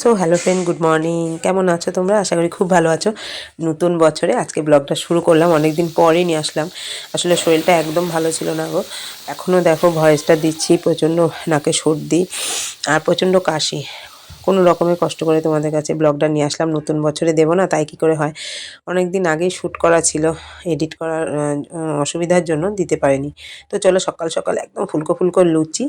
So hello friend, good morning. কেমন আছো তোমরা? আশা করি খুব ভালো আছো। নতুন বছরে আজকে ব্লগটা শুরু করলাম অনেক দিন পরে নিয়ে আসলাম। আসলে শরীরটা একদম ভালো ছিল না গো। এখনও দেখো ভয়েসটা দিচ্ছি, প্রচণ্ড নাকে সর্দি আর প্রচণ্ড কাশি। কোনো রকমের কষ্ট করে তোমাদের কাছে ব্লগটা নিয়ে আসলাম। নতুন বছরে দেবো না, তাই কি করে হয়? অনেক দিন আগেই শ্যুট করা ছিল, এডিট করার অসুবিধার জন্য দিতে পারিনি। তো চলো সকাল সকাল একদম ফুলকো ফুলকো লুচি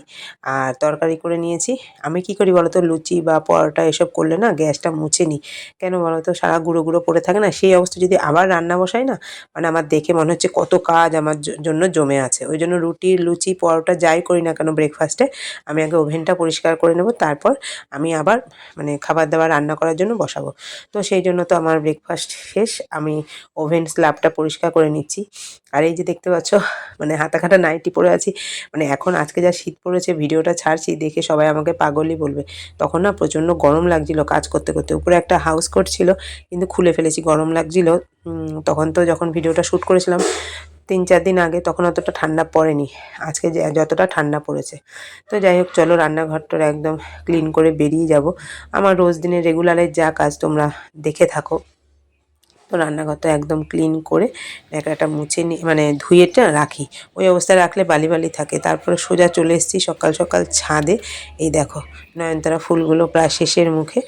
আর তরকারি করে নিয়েছি। আমি কি করি বলো তো লুচি বা পরোটা এসব করলে না গ্যাসটা মুছে নিই কেন বলো তো সারা গুঁড়ো গুঁড়ো পড়ে থাকে না, সেই অবস্থা যদি আবার রান্না বসাই না মানে আমার দেখে মনে হচ্ছে কত কাজ আমার জন্য জমে আছে। ওই জন্য রুটি, লুচি, পরোটা যাই করি না কেন ব্রেকফাস্টে আমি আগে ওভেনটা পরিষ্কার করে নেব, তারপর আমি আবার মানে খাবার দাবার রান্না করার জন্য বসাবো। তো সেই জন্য তো আমার ব্রেকফাস্ট শেষ। আমি ওভেন স্ল্যাবটা পরিষ্কার করে নিচ্ছি। আর এই যে দেখতে পাচ্ছ মানে হাতা খাটা নাইটি পরে আছি। মানে এখন আজকে যা শীত পড়েছে, ভিডিওটা ছাড়ছি, দেখে সবাই আমাকে পাগলই বলবে। তখন না প্রচণ্ড গরম লাগছিল কাজ করতে করতে। উপরে একটা হাউস কোট ছিল, কিন্তু খুলে ফেলেছি, গরম লাগছিল। তখন তো যখন ভিডিওটা শ্যুট করেছিলাম, তিন চার দিন আগে, তখন অতটা ঠান্ডা পড়েনি। আজকে যতটা ঠান্ডা পড়েছে। তো যাই হোক, চলো রান্নাঘরটা একদম ক্লিন করে বেরিয়ে যাব। আমার রোজ দিনের রেগুলারের যা কাজ, তোমরা দেখে থাকো। তো রান্নাঘরটা একদম ক্লিন করে একটা মুছে নিয়ে মানে ধুয়েটা রাখি। ওই অবস্থায় রাখলে বালি বালি থাকে। তারপরে সোজা চলে এসেছি সকাল সকাল ছাদে। এই দেখো, নয়নতারা ফুলগুলো প্রায় শেষের মুখে।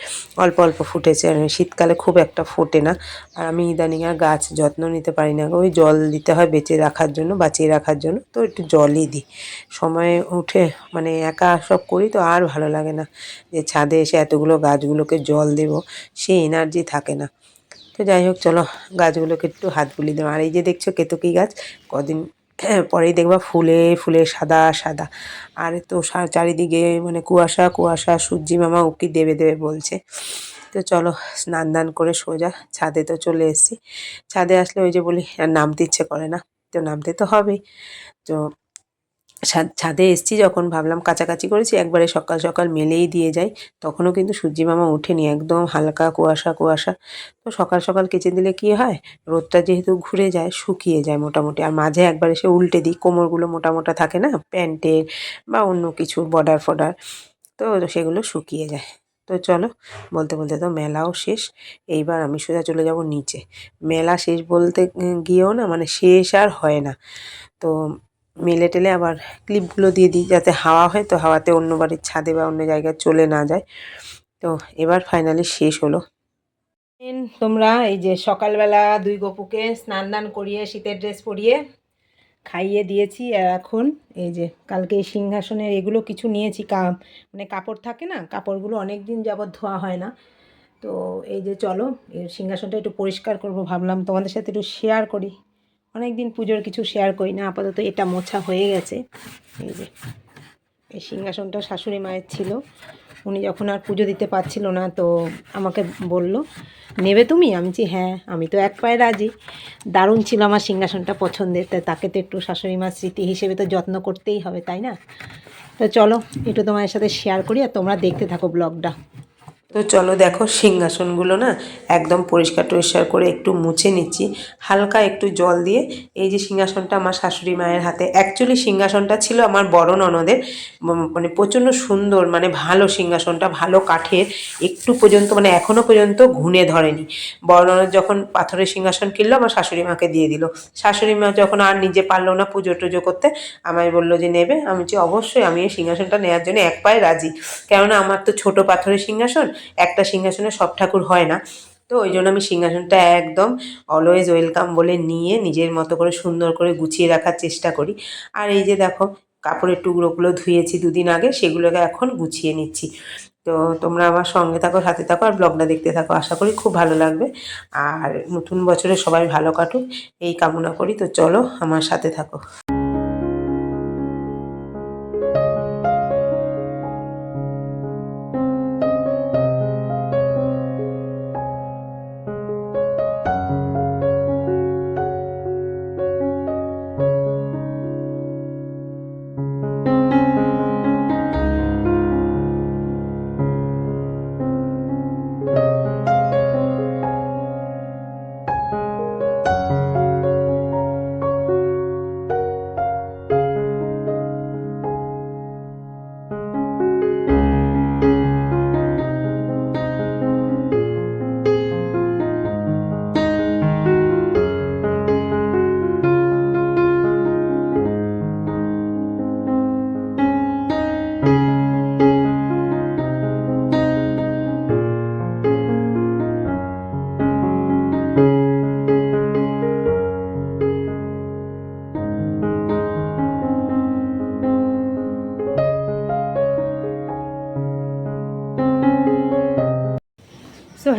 অল্প অল্প ফুটেছে। আর শীতকালে খুব একটা ফোটে না। আর আমি ইদানিং আর গাছ যত্ন নিতে পারি না। ওই জল দিতে হয় বেঁচে রাখার জন্য, বাঁচিয়ে রাখার জন্য। তো একটু জলই দিই। সময়ে উঠে মানে একা সব করি তো আর ভালো লাগে না। যে ছাদে এসে এতগুলো গাছগুলোকে জল দেব, সেই এনার্জি থাকে না। তো যাই হোক, চলো গাছগুলোকে একটু হাত বুলিয়ে দেবো আর এই যে দেখছ কেতকী গাছ, কদিন পরেই দেখবা ফুলে ফুলে সাদা সাদা। আর তো চারিদিকে মানে কুয়াশা কুয়াশা, সূর্যি মামা উকি দেবে দেবে বলছে। তো চলো স্নান দান করে সোজা ছাদে তো চলে এসেছি। ছাদে আসলে ওই যে বলি, আর নামতে ইচ্ছে করে না। তো নামতে তো হবেই। তো ছাদ- এসছি যখন ভাবলাম কাছাকাছি করেছি, একবারে সকাল সকাল মেলেই দিয়ে যাই। তখনও কিন্তু সূর্যি মামা ওঠেনি, একদম হালকা কুয়াশা কুয়াশা। তো সকাল সকাল কেচে দিলে কি হয়? রোদটা যেহেতু ঘুরে যায়, শুকিয়ে যায় মোটামুটি। আর মাঝে একবার এসে উল্টে দিই, কোমরগুলো মোটা মোটা থাকে না? প্যান্টের বা অন্য কিছু বর্ডার ফর্ডার। তো সেগুলো শুকিয়ে যায়। তো চলো, বলতে বলতে তো মেলাও শেষ। এইবার আমি সোজা চলে যাব নিচে। মেলা শেষ বলতে গিয়েও না মানে শেষ আর হয় না। তো মেলে টেলে আবার ক্লিপগুলো দিয়ে দিই যাতে হাওয়া হয়, তো হাওয়াতে অন্য বাড়ির ছাদে বা অন্য জায়গায় চলে না যায়। তো এবার ফাইনালি শেষ হলো। তোমরা এই যে সকালবেলা দুই গপুকে স্নান দান করিয়ে, শীতের ড্রেস পরিয়ে খাইয়ে দিয়েছি। আর এখন এই যে কালকে এই সিংহাসনের এগুলো কিছু নিয়েছি, কা মানে কাপড় থাকে না, কাপড়গুলো অনেক দিন যাবৎ ধোয়া হয় না। তো এই যে চলো এই সিংহাসনটা একটু পরিষ্কার করব, ভাবলাম তোমাদের সাথে একটু শেয়ার করি। অনেক দিন পুজোর কিছু শেয়ার করি না, আপাতত এটা মোছা হয়ে গেছে। এই যে, এই সিংহাসনটা শাশুড়ি মায়ের ছিল। উনি যখন আর পুজো দিতে পারছিল না, তো আমাকে বলল, নেবে তুমি? আমি বলছি হ্যাঁ আমি তো এক পায়ে রাজি। দারুণ ছিল আমার সিংহাসনটা পছন্দের তাই তাকে তো একটু শাশুড়ি মার স্মৃতি হিসেবে তো যত্ন করতেই হবে, তাই না? তো চলো, একটু তোমার সাথে শেয়ার করি আর তোমরা দেখতে থাকো ব্লগটা তো চলো দেখো সিংহাসনগুলো না একদম পরিষ্কার টরিষ্কার করে একটু মুছে নিচ্ছি। হালকা একটু জল দিয়ে এই যে সিংহাসনটা আমার শাশুড়ি মায়ের হাতে। অ্যাকচুয়ালি সিংহাসনটা ছিল আমার বড় ননদের মানে প্রচণ্ড সুন্দর মানে ভালো সিংহাসনটা, ভালো কাঠের। একটু পর্যন্ত মানে এখনও পর্যন্ত ঘুণে ধরেনি। বড় ননদ যখন পাথরের সিংহাসন কিনলো, আমার শাশুড়ি মাকে দিয়ে দিল। শাশুড়ি মা যখন আর নিজে পারল না পুজো টুজো করতে, আমায় বলল যে, নেবে? আমি বলছি, অবশ্যই, আমি এই সিংহাসনটা নেওয়ার জন্য এক পায়ে রাজি। কেননা আমার তো ছোট পাথরের সিংহাসন একটা সিংহাসনে সব ঠাকুর হয় না। তো ওই জন্য আমি সিংহাসনটা একদম অলওয়েজ ওয়েলকাম বলে নিয়ে নিজের মতো করে সুন্দর করে গুছিয়ে রাখার চেষ্টা করি। আর এই যে দেখো, কাপড়ের টুকরোগুলো ধুয়েছি দুদিন আগে, সেগুলোকে এখন গুছিয়ে নিচ্ছি। তো তোমরা আমার সঙ্গে থাকো, সাথে থাকো আর ব্লগটা দেখতে থাকো, আশা করি খুব ভালো লাগবে। আর নতুন বছরে সবাই ভালো কাটুক, এই কামনা করি। তো চলো আমার সাথে থাকো।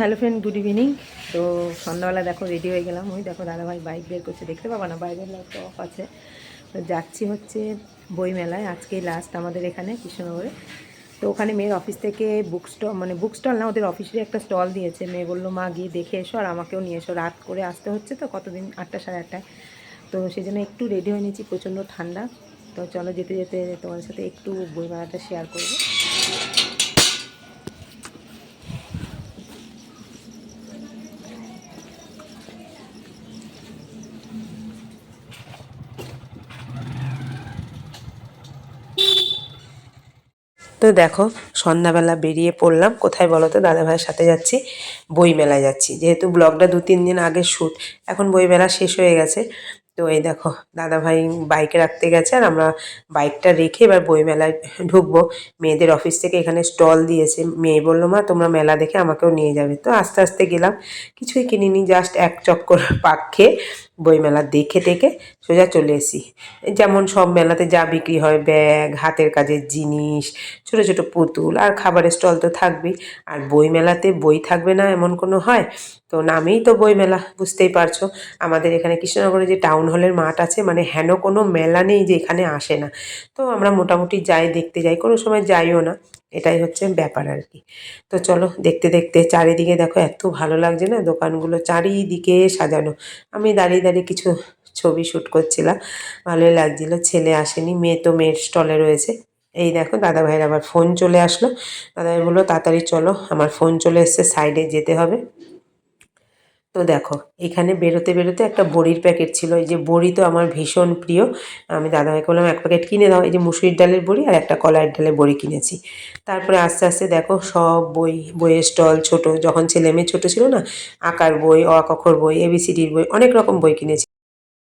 Hello friend, good evening. তো সন্ধ্যাবেলা দেখো রেডি হয়ে গেলাম। ওই দেখো দাদাভাই বাইক বের করছে, দেখতে পাবা না? বাইরের লাইটটা অফ আছে। তো যাচ্ছি হচ্ছে বইমেলায়। আজকেই লাস্ট আমাদের এখানে কৃষ্ণনগরে। তো ওখানে মেয়ের অফিস থেকে বুক স্টল মানে বুক স্টল না, ওদের অফিসের একটা স্টল দিয়েছে। মেয়ে বলল, মা, গিয়ে দেখে এসো আর আমাকেও নিয়ে এসো। রাত করে আসতে হচ্ছে তো, কতদিন? আটটা সাড়ে আটটায়। তো সেই জন্য একটু রেডি হয়ে নিয়েছি, প্রচণ্ড ঠান্ডা। তো চলো যেতে যেতে তোমাদের সাথে একটু বইমেলাটা শেয়ার করব। তো দেখো, সন্ধ্যাবেলা বেরিয়ে পড়লাম। কোথায় বলো তো? দাদাভাইয়ের সাথে যাচ্ছি বই মেলায় যাচ্ছি। যেহেতু ব্লগটা দু, তিন দিন আগে শ্যুট, এখন বই মেলা শেষ হয়ে গেছে। তো এই দেখো, দাদাভাই বাইকে রাখতে গেছে আর আমরা বাইকটা রেখে এবার বই মেলায় ঢুকবো। মেয়েদের অফিস থেকে এখানে স্টল দিয়েছে। মেয়ে বলল, মা, তোমরা মেলা দেখে আমাকেও নিয়ে যাবে। তো আস্তে আস্তে গেলাম। কিছুই কিনিনি, জাস্ট এক চক্কর পাক খেয়ে বইমেলা দেখে দেখে সোজা চলে এসি যেমন সব মেলাতে যা বিক্রি হয়, ব্যাগ, হাতের কাজের জিনিস, ছোট ছোট পুতুল আর খাবারের স্টল তো থাকবেই। আর বই মেলাতে বই থাকবে না এমন কোনো হয়? তো নামেই তো বই মেলা, বুঝতেই পারছ। আমাদের এখানে কৃষ্ণনগরে যে টাউন হলের মাঠ আছে মানে হেন কোনো মেলা নেই যে এখানে আসে না। তো আমরা মোটামুটি যাই, দেখতে যাই, কোনো সময় যাইও না। এটাই হচ্ছে ব্যাপার আর কি। তো চলো দেখতে দেখতে চারিদিকে দেখো এত ভালো লাগছে না দোকানগুলো চারিদিকে সাজানো। আমি দাঁড়িয়ে দাঁড়িয়ে কিছু ছবি শ্যুট করছিলাম, ভালোই লাগছিল। ছেলে আসেনি, মেয়ে তো মেয়ের স্টলে রয়েছে। এই দেখো দাদা ভাইয়ের আবার ফোন চলে আসলো। দাদা ভাই বলল, তাড়াতাড়ি চলো, আমার ফোন চলে এসছে সাইডে যেতে হবে। তো দেখো, এখানে বেরোতে বেরোতে একটা বড়ির প্যাকেট ছিল। এই যে বড়ি তো আমার ভীষণ প্রিয়। আমি দাদাভাইকে বললাম, এক প্যাকেট কিনে দাও। এই যে মুসুরির ডালের বড়ি আর একটা কলার ডালের বড়ি কিনেছি। তারপরে আস্তে আস্তে দেখো, সব বই, বইয়ের স্টল ছোট, যখন ছেলে মেয়ে ছোটো ছিল না, আকার বই অ আ ক খ র বই, এবিসিডির বই, অনেক রকম বই কিনেছি।